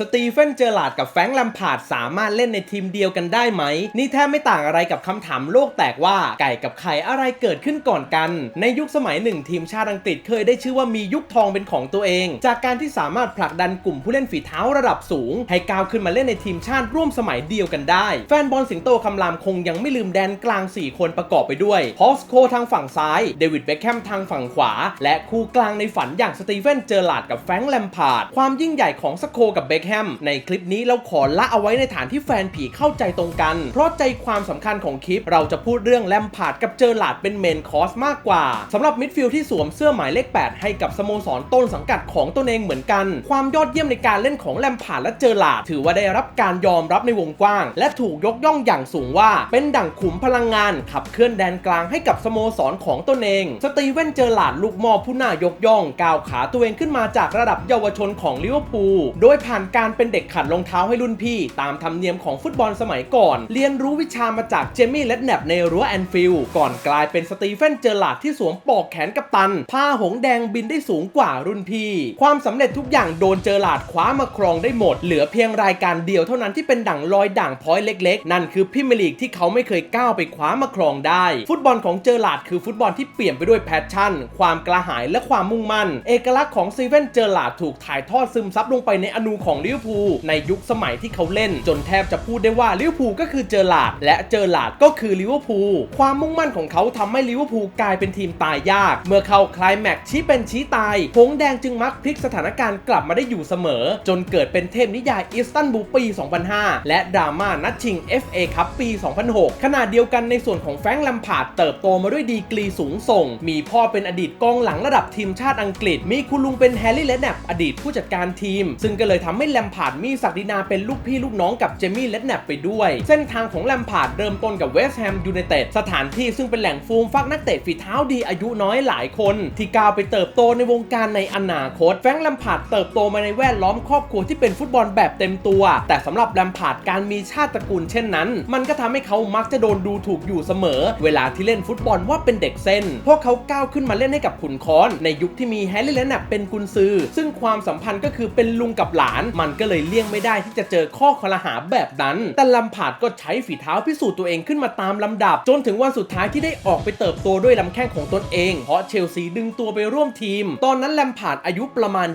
สตีเฟนเจอร์ลาดกับแฟรงค์แลมพาร์ดสามารถเล่นในทีมเดียวกันได้ไหม นี่แทบไม่ต่างอะไรกับคำถามโลกแตกว่าไก่กับไข่อะไรเกิดขึ้นก่อนกัน ในยุคสมัยหนึ่งทีมชาติอังกฤษเคยได้ชื่อว่ามียุคทองเป็นของตัวเอง จากการที่สามารถผลักดันกลุ่มผู้เล่นฝีเท้าระดับสูง ให้ก้าวขึ้นมาเล่นในทีมชาติร่วมสมัยเดียวกันได้ แฟนบอลสิงโตคำรามคงยังไม่ลืมแดนกลาง 4 คนประกอบไปด้วยพอสโคทางฝั่งซ้ายเดวิดเบคแฮมทางฝั่งขวา และคู่กลางในฝันอย่างสตีเฟนเจอร์ลาดกับแฟรงค์แลมพาร์ดความยิ่งใหญ่ของสโคกับเบคแฮมในคลิปนี้เราขอละเอาไว้ในฐานที่แฟนผีเข้าใจตรงกัน เพราะใจความสำคัญของคลิป เราจะพูดเรื่องแลมพาร์ดกับเจอร์ลาดเป็นเมนคอร์สมากกว่าสำหรับมิดฟิลด์ที่สวมเสื้อหมายเลข 8 ให้กับสโมสรต้นสังกัดของตนเองเหมือนกัน ความยอดเยี่ยมในการเล่นของแลมพาร์ดและเจอร์ลาดถือว่าได้รับการยอมรับในวงกว้าง และถูกยกย่องอย่างสูงว่า เป็นดั่งขุมพลังงาน ขับเคลื่อนแดนกลางให้กับสโมสรของตนเอง สตีเวนเจอร์ลาดลูกมอผู้น่ายกย่องก้าวขาตัวเองขึ้นมาจากระดับเยาวชนของลิเวอร์พูลโดยผ่านการเป็นเด็กขัดรองเท้าให้รุ่นพี่ ตามธรรมเนียมของฟุตบอลสมัยก่อน เรียนรู้วิชามาจากเจมี่เลดแนบในรั้วแอนฟิลด์ก่อนกลายเป็นสตีเฟนเจอร์ลาดที่สวมปลอกแขนกัปตันพาหงสแดงบินได้สูงกว่ารุ่นพี่ ความสำเร็จทุกอย่างโดนเจอร์ลาดคว้ามาครองได้หมด เหลือเพียงรายการเดียวเท่านั้นที่เป็นดั่งลอยด่างพ้อยเล็กๆ นั่นคือพิมลีกที่เขาไม่เคยก้าวไปคว้ามาครองได้ ฟุตบอลของเจอร์ลาดคือฟุตบอลที่เปลี่ยนไปด้วยแพชชั่น ความกระหายและความมุ่งมั่น เอกลักษณ์ของซีเวนเจอร์ลาดถูกถ่ายทอดซึมซับลงไปในอนูของลิเวอร์พูลในยุคสมัยที่เขาเล่น จนแทบจะพูดได้ว่าลิเวอร์พูลก็คือเจอร์ลาด และเจอร์ลาดก็คือลิเวอร์พูลความมุ่งมั่นของเขาทำให้ลิเวอร์พูลกลายเป็นทีมตายยาก เมื่อเข้าคลายแม็กชี้เป็นชี้ตายหงแดงจึงมักพลิกสถานการณ์กลับมาได้อยู่เสมอ จนเกิดเป็นเทพนิยายอิสตันบูลปี 2005 และดราม่านัดชิง FA คัพปี 2006 ขณะเดียวกันในส่วนของแฟรงค์แลมพาร์ดเติบโตมาด้วยดีกรีสูงส่ง มีพ่อเป็นอดีตกองหลังระดับทีมชาติอังกฤษ มีคุณลุงเป็นแฮร์รี่เลดแนบอดีตผู้จัดการทีม ซึ่งก็เลยทำให้แลมพาร์ดมีศักดินาเป็นลูกพี่ลูกน้องกับเจมี่เลดแนบไปด้วย เส้นทางของแลมพาร์ดเริ่มต้นกับเวสต์แฮมยูไนเต็ดสถานที่ซึ่งเป็นแหล่งฟูมฟักนักเตะฝีเท้าดีอายุน้อยหลายคน ที่ก้าวไปเติบโตในวงการในอนาคต แฟรงค์แลมพาร์ดเติบโตมาในแวดล้อมครอบครัวที่เป็นฟุตบอลแบบเต็มตัว แต่สำหรับแลมพาร์ดการมีชาติตระกูลเช่นนั้น มันก็ทำให้เขามักจะโดนดูถูกอยู่เสมอ เวลาที่เล่นฟุตบอลว่าเป็นเด็กเส้นเพราะเขาก้าวขึ้นมาเล่นให้กับขุนค้อนในยุคที่มีแฮร์รี่และแนบเป็นกุนซือ ซึ่งความสัมพันธ์ก็คือเป็นลุงกับหลานมันก็เลยเลี่ยงไม่ได้ที่จะเจอข้อคอรหาแบบนั้น แต่ลำผาดก็ใช้ฝีเท้าพิสูจน์ตัวเองขึ้นมาตามลำดับ จนถึงวันสุดท้ายที่ได้ออกไปเติบโตด้วยลำแข้งของตนเอง เพราะเชลซีดึงตัวไปร่วมทีม ตอนนั้นแลมพาดอายุประมาณ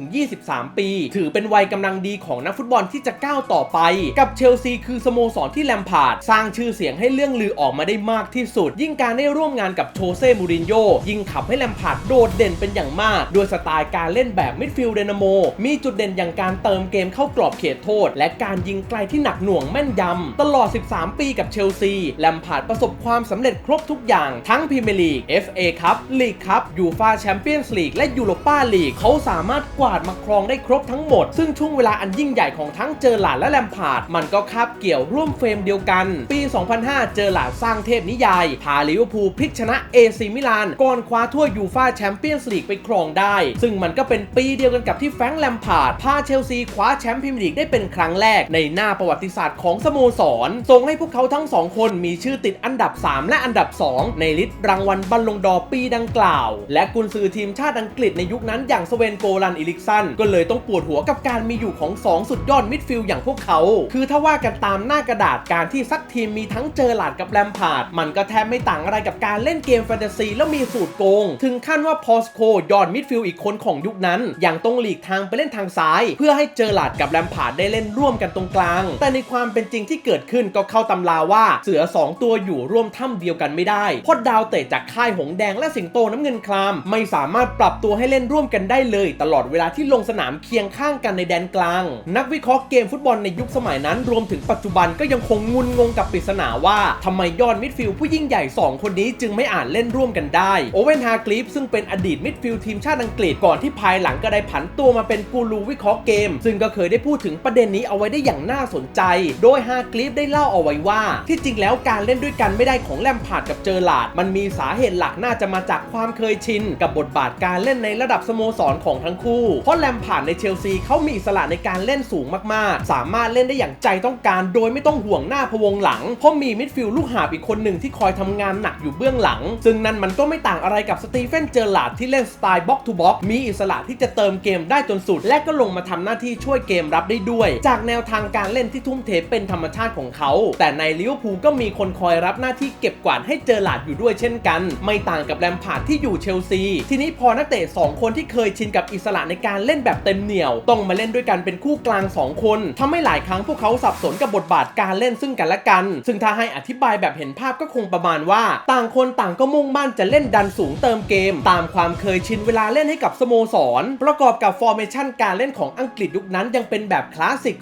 22-23 ปี ถือเป็นวัยกำลังดีของนักฟุตบอลที่จะก้าวต่อไป กับเชลซีคือสโมสรที่แลมพาร์ดสร้างชื่อเสียงให้เรื่องลือออกมาได้มากที่สุด ยิ่งการได้ร่วมงานกับโชเซ่มูรินโญ่ยิ่งขับให้แลมพาร์ดโดดเด่นเป็นอย่างมากด้วยสไตล์การเล่นแบบมิดฟิลด์เดนาโมมีจุดเด่นอย่างการเติมเกมเข้ากรอบเขตโทษ และการยิงไกลที่หนักหน่วงแม่นยำ ตลอด 13 ปีกับเชลซี แลมพาร์ดประสบความสำเร็จครบทุกอย่าง ทั้งพรีเมียร์ลีก FA คัพลีกคัพยูฟาแชมเปี้ยนส์ลีกและยูโรปาลีกเขาสามารถกวาดมาครองได้ครบทั้งหมด ซึ่งช่วงเวลาอันยิ่งใหญ่ของทั้งเจอหลาดและแลมพาร์ดมันก็คาบเกี่ยวร่วมเฟรมเดียวกัน ปี 2005 เจอหลาดสร้างเทพนิยายพาลิเวอร์พูลพลิกชนะเอซีมิลานก่อนคว้าถ้วยยูฟาแชมเปี้ยนส์ลีกไปครองได้ ซึ่งมันก็เป็นปีเดียวกันกับที่แฟรงค์แลมพาร์ดพาเชลซีคว้าแชมป์พรีเมียร์ลีกได้เป็นครั้งแรกในหน้าประวัติศาสตร์ของสโมสรส่งให้พวกเขาทั้งสองคนมีชื่อติดอันดับ 3 และอันดับ 2 ในลิสต์รางวัลบัลลงดอปีดังกล่าว และกุนซือทีมชาติอังกฤษในยุคนั้นอย่างสเวนโกลันอิลิกสันก็เลยต้องปวดหัวกับการมีอยู่ของ 2 สุดยอดมิดฟิลด์อย่างพวกเขา คือถ้าว่ากันตามหน้ากระดาษการที่ซักทีมมีทั้งเจอหลาดกับแลมพาร์ดมันก็แทบไม่ต่างอะไรกับการเล่นเกมแฟนตาซีแล้วมีสูตรโกง ถึงขั้นว่าพอสโคยอดมิดฟิลด์อีกคนของยุคนั้นยังต้องหลีกทางไปเล่นทางซ้ายพื่อให้เจอหลาดกับแลมพาร์ดได้เล่นร่วมกันตรงกลาง แต่ในความเป็นจริงที่เกิดขึ้นก็เข้าตำราว่าเสือ 2 ตัวอยู่ร่วมถ้ำเดียวกันไม่ได้เพราะดาวเตะจากค่ายหงแดงและสิงโตน้ำเงินคราม ไม่สามารถปรับตัวให้เล่นร่วมกันได้เลย ตลอดเวลาที่ลงสนามเคียงข้างกันในแดนกลาง นักวิเคราะห์เกมฟุตบอลในยุคสมัยนั้น รวมถึงปัจจุบันก็ยังคงงุนงงกับปริศนาว่าทำไมยอดมิดฟิลด์ผู้ยิ่งใหญ่ 2 คนนี้จึงไม่อาจเล่นร่วมกันได้โอเวนฮากลิฟซึ่งเป็นอดีตมิดฟิลด์ทีมชาติอังกฤษก่อนที่ภายหลังก็ได้ผันตัวมาเป็นกูรูวิเคราะห์เกม ซึ่งก็เคยได้พูดถึงประเด็นนี้เอาไว้ได้อย่างน่าสนใจ โดยฮากลิฟได้เล่าเอาไว้ว่า ที่จริงแล้วการเล่นด้วยกันไม่ได้ของแลมพาร์ดกับเจอร์ลาด มันมีสาเหตุหลักน่าจะมาจากความเคยชิน กับบทบาทการเล่นในระดับสโมสรของทั้งคู่ เพราะแลมพาร์ดในเชลซีเขามีอิสระในการเล่นสูงมากๆ สามารถเล่นได้อย่างใจต้องการ โดยไม่ต้องห่วงหน้าพวงหลัง เพราะมีมิดฟิลด์ลูกหาบอีกคนหนึ่งที่คอยทำงานหนักอยู่เบื้องหลัง ซึ่งนั่นมันก็ไม่ต่างอะไรกับสตีเฟนเจอร์ลาดที่เล่นสไตล์บ็อกทูบ็อกมีอิสระที่จะเติมเกมได้จนสุดและก็ลงมาทำหน้าที่ช่วยเกมรับได้ด้วย จากแนวทางการเล่นที่ทุ่มเทเป็นธรรมชาติของเขา แต่ในลิเวอร์พูลก็มีคนคอยรับหน้าที่เก็บกวาดให้เจอหลาดอยู่ด้วยเช่นกัน ไม่ต่างกับแลมพาร์ดที่อยู่เชลซี ทีนี้พอนักเตะสองคนที่เคยชินกับอิสระในการเล่นแบบเต็มเหนี่ยว ต้องมาเล่นด้วยกันเป็นคู่กลางสองคนทำให้หลายครั้งพวกเขาสับสนกับบทบาทการเล่นซึ่งกันและกัน ซึ่งถ้าให้อธิบายแบบเห็นภาพก็คงประมาณว่า ต่างคนต่างก็มุ่งมั่นจะเล่นดันสูงเติมเกม ตามความเคยชินเวลาเล่นให้กับสโมสร ประกอบกับฟอร์เมชันการเล่นของอังงกฤษยุคนั้นยังเป็นแบบคลาสสิก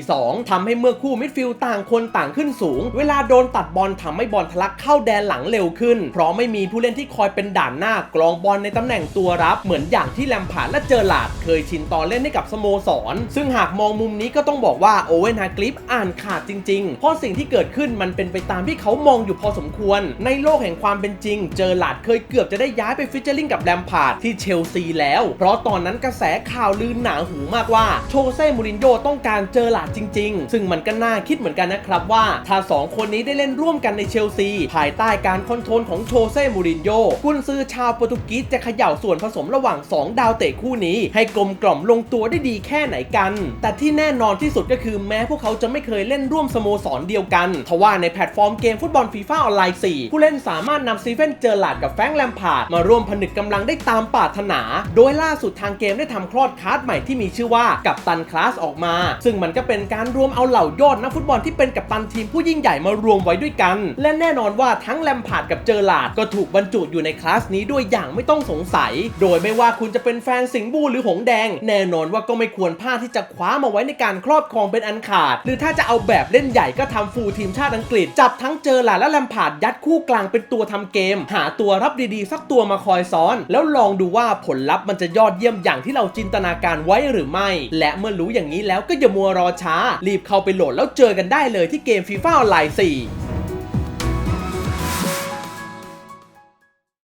4-4-2 ทำให้เมื่อคู่มิดฟิลด์ต่างคนต่างขึ้นสูง เวลาโดนตัดบอลทำให้บอลทะลักเข้าแดนหลังเร็วขึ้น เพราะไม่มีผู้เล่นที่คอยเป็นด่านหน้ากลองบอลในตำแหน่งตัวรับ เหมือนอย่างที่แลมพาร์ดและเจอหลาดเคยชินตอนเล่นให้กับสโมสร ซึ่งหากมองมุมนี้ก็ต้องบอกว่าโอเวนฮากลิฟอ่านขาดจริงๆ เพราะสิ่งที่เกิดขึ้นมันเป็นไปตามที่เขามองอยู่พอสมควร ในโลกแห่งความเป็นจริง เจอหลาดเคยเกือบจะได้ย้ายไปฟิชเชอร์ลิงกับแลมพาร์ดที่เชลซีแล้ว เพราะตอนนั้นกระแสข่าวลือหนาหูมากว่าโชเซ่มูรินโญ่ต้องการเจอหลาดจริง ๆ ซึ่งมันก็น่าคิดเหมือนกันนะครับว่าถ้าสองคนนี้ได้เล่นร่วมกันในเชลซี ภายใต้การคอนโทรลของโชเซ่มูรินโญ่กุนซือชาวโปรตุเกสจะเขย่าส่วนผสมระหว่าง 2 ดาวเตะคู่นี้ ให้กลมกล่อมลงตัวได้ดีแค่ไหนกัน แต่ที่แน่นอนที่สุดก็คือแม้พวกเขาจะไม่เคยเล่นร่วมสโมสรเดียวกันทว่าในแพลตฟอร์มเกมฟุตบอลฟีฟ่าออนไลน์4ผู้เล่นสามารถนำซีเฟนเจอร์ลาดกับแฟรงค์แลมพาร์ดมาร่วมผนึกกำลังได้ตามปรารถนา โดยล่าสุดทางเกมได้ทำคลอดคลาสใหม่ที่มีชื่อว่ากัปตันคลาสออกมา ซึ่งมันก็เป็นการรวมเอาเหล่ายอดนักฟุตบอลที่เป็นกัปตันทีมผู้ยิ่งใหญ่มารวมไว้ด้วยกัน และแน่นอนว่าทั้งแลมพาร์ดกับเจอร์ลาดก็ถูกบรรจุอยู่ในคลาสนี้ด้วยอย่างไม่ต้องสงสัย โดยไม่ว่าคุณจะเป็นแฟนสิงห์บูหรือหงแดง แน่นอนว่าก็ไม่ควรพลาดที่จะคว้ามาไว้ในการครอบครองเป็นอันขาด หรือถ้าจะเอาแบบเล่นใหญ่ก็ทำฟูลทีมชาติอังกฤษ จับทั้งเจอร์ลาดและแลมพาร์ดยัดคู่กลางเป็นตัวทำเกม หาตัวรับดีๆ สักตัวมาคอยซ้อน แล้วลองดูว่าผลลัพธ์มันจะยอดเยี่ยมอย่างที่เราจินตนาการไว้หรือไม่และเมื่อรู้อย่างนี้แล้วก็อย่ามัวรอช้า รีบเข้าไปโหลดแล้วเจอกันได้เลยที่เกมฟีฟ่าออนไลน์4